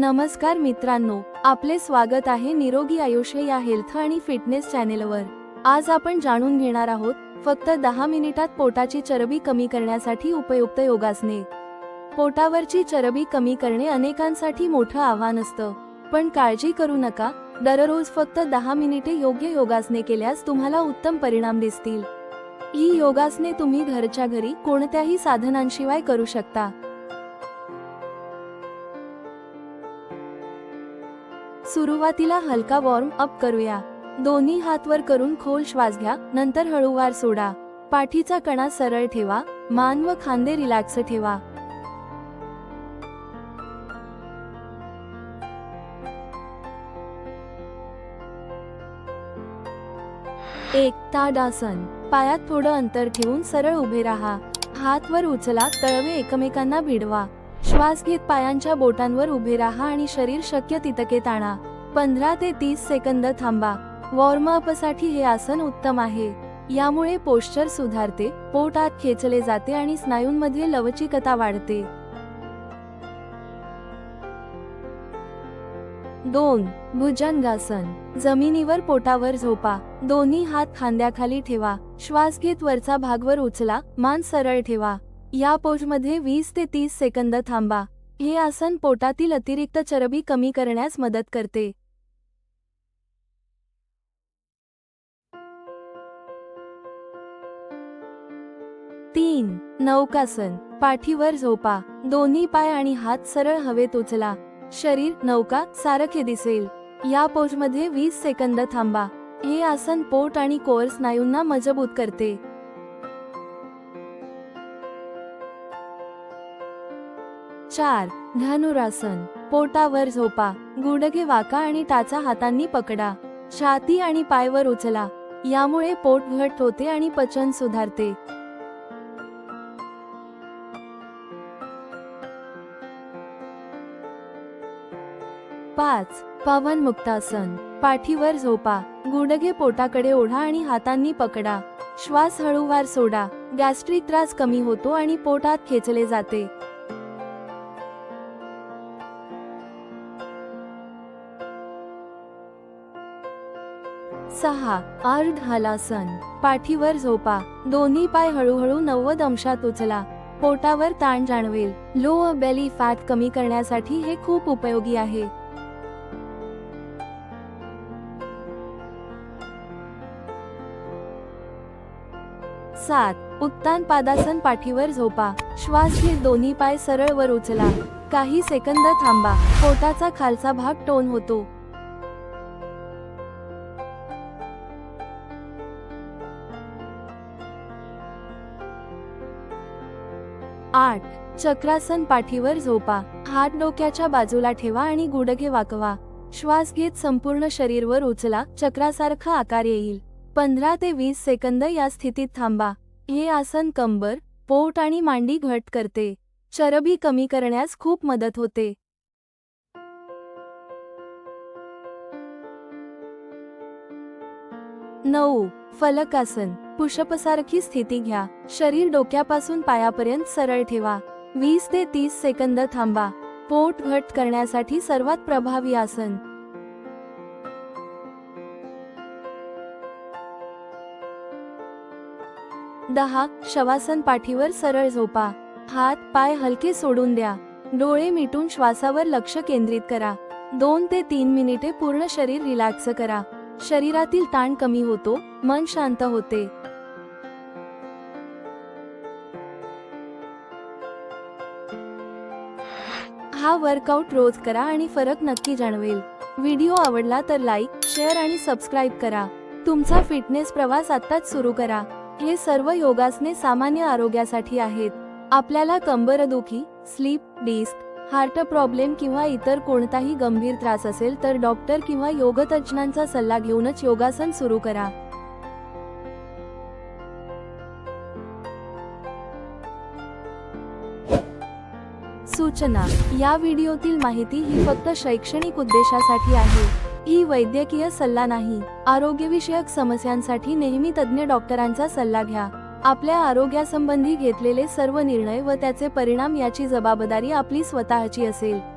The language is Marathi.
नमस्कार मित्रांनो आपले स्वागत आहे निरोगी आयुष्य या हेल्थ आणि फिटनेस चॅनेलवर. आज आपण जाणून घेणार आहोत फक्त दहा मिनिटात पोटाची चरबी कमी करण्यासाठी उपयुक्त योगासने. पोटावरची चरबी कमी करणे अनेकांसाठी मोठं आव्हान असतं. पण काळजी करू नका दररोज फक्त दहा मिनिटे योग्य योगासने केल्यास तुम्हाला उत्तम परिणाम दिसतील. ही योगासने तुम्ही घरच्या घरी कोणत्याही साधनांशिवाय करू शकता. सुरुवातीला हलका वॉर्म अप करूया. दोन्ही हात वर करून खोल श्वास घ्या नंतर हळूवार सोडा. पाठीचा कणा सरळ ठेवा मान व खांदे रिलॅक्स ठेवा. एक ताडासन. पायात थोडं अंतर ठेवून सरळ उभे राहा. हात वर उचला तळवे एकमेकांना भिडवा. श्वास घेत पायांच्या बोटांवर उभे राहा आणि शरीर शक्य तितके ताणा. पंधरा ते तीस सेकंद थांबा. वॉर्मअपसाठी हे आसन उत्तम आहे. यामुळे पोश्चर सुधारते पोट आत खेचले जाते आणि स्नायूंमध्ये लवचिकता वाढते. दोन भुजंगासन. जमिनीवर पोटावर झोपा. दोन्ही हात खांद्याखाली ठेवा. श्वास घेत वरचा भागवर उचला. मान सरळ ठेवा. या पोजमध्ये वीस ते तीस सेकंद थांबा. हे आसन पोटातील अतिरिक्त चरबी कमी करण्यास मदत करते. तीन नौकासन. पाठीवर झोपा. दोन्ही पाय आणि हात सरळ हवेत उचला. शरीर नौका सारखे दिसेल. या पोजमध्ये वीस सेकंद थांबा. हे आसन पोट आणि कोर स्नायूंना मजबूत करते. चार धनुरासन पोटावर झोपा. गुडघे वाका आणि टाचा हातांनी पकडा. छाती आणि पायवर उचला. यामुळे पोट घट होते आणि पचन सुधारते. पाच पवन मुक्तासन पाठीवर झोपा. गुडघे पोटाकडे ओढा आणि हातांनी पकडा. श्वास हळूवार सोडा. गॅस्ट्रिक त्रास कमी होतो आणि पोटात खेचले जाते. सहा अर्ध हलासन पाठीवर झोपा. दोन्ही पाय हळूहळू नव्वद अंशात उचला. पोटावर ताण जाणवेल. लो बेली फॅट कमी करण्यासाठी हे खूप उपयोगी आहे. सात. उत्तान पादासन पाठीवर झोपा. श्वास घेत दोन्ही पाय सरळ वर उचला. काही सेकंद थांबा. पोटाचा खालचा भाग टोन होतो. आठ. चक्रासन पाठीवर झोपा. हात डोक्याच्या बाजूला ठेवा आणि गुडघे वाकवा. श्वास घेत संपूर्ण शरीरवर उचला. चक्रासारखा आकार येईल. पंधरा ते वीस सेकंद या स्थितीत थांबा. हे आसन कंबर पोट आणि मांडी घट करते. चरबी कमी करण्यास खूप मदत होते. नऊ. फलकासन. पुषपसारखी स्थिती घ्या. शरीर डोक्यापासून पायापर्यंत सरळ ठेवा. वीस ते तीस सेकंद थांबा. पोट घट करण्यासाठी सर्वात प्रभावी आसन. दहा. शवासन पाठीवर सरळ झोपा. हात पाय हलके सोडून द्या. डोळे मिटून श्वासावर लक्ष केंद्रित करा. दोन ते तीन मिनिटे पूर्ण शरीर रिलॅक्स करा. शरीरातील ताण कमी होतो मन शांत होते. हा वर्कआउट रोज करा आणि फरक नक्की जाणवेल. व्हिडिओ आवडला तर लाईक शेअर आणि सबस्क्राईब करा. तुमचा फिटनेस प्रवास आत्ताच सुरू करा. हे सर्व योगासने सामान्य आरोग्यासाठी आहेत. आपल्याला कंबरदुखी स्लीप डिस्क हार्ट प्रॉब्लेम किंवा इतर कोणताही गंभीर त्रास असेल तर डॉक्टर किंवा योगतज्ञांचा सल्ला घेऊनच योगासन सुरू करा. सूचना. या व्हिडिओतील माहिती ही फक्त शैक्षणिक उद्देशासाठी आहे. ही वैद्यकीय सल्ला नाही. आरोग्यविषयक समस्यांसाठी नेहमी तज्ज्ञ डॉक्टरांचा सल्ला घ्या. आपल्या आरोग्यासंबंधी घेतलेले सर्व निर्णय व त्याचे परिणाम याची जबाबदारी आपली स्वतःची असेल.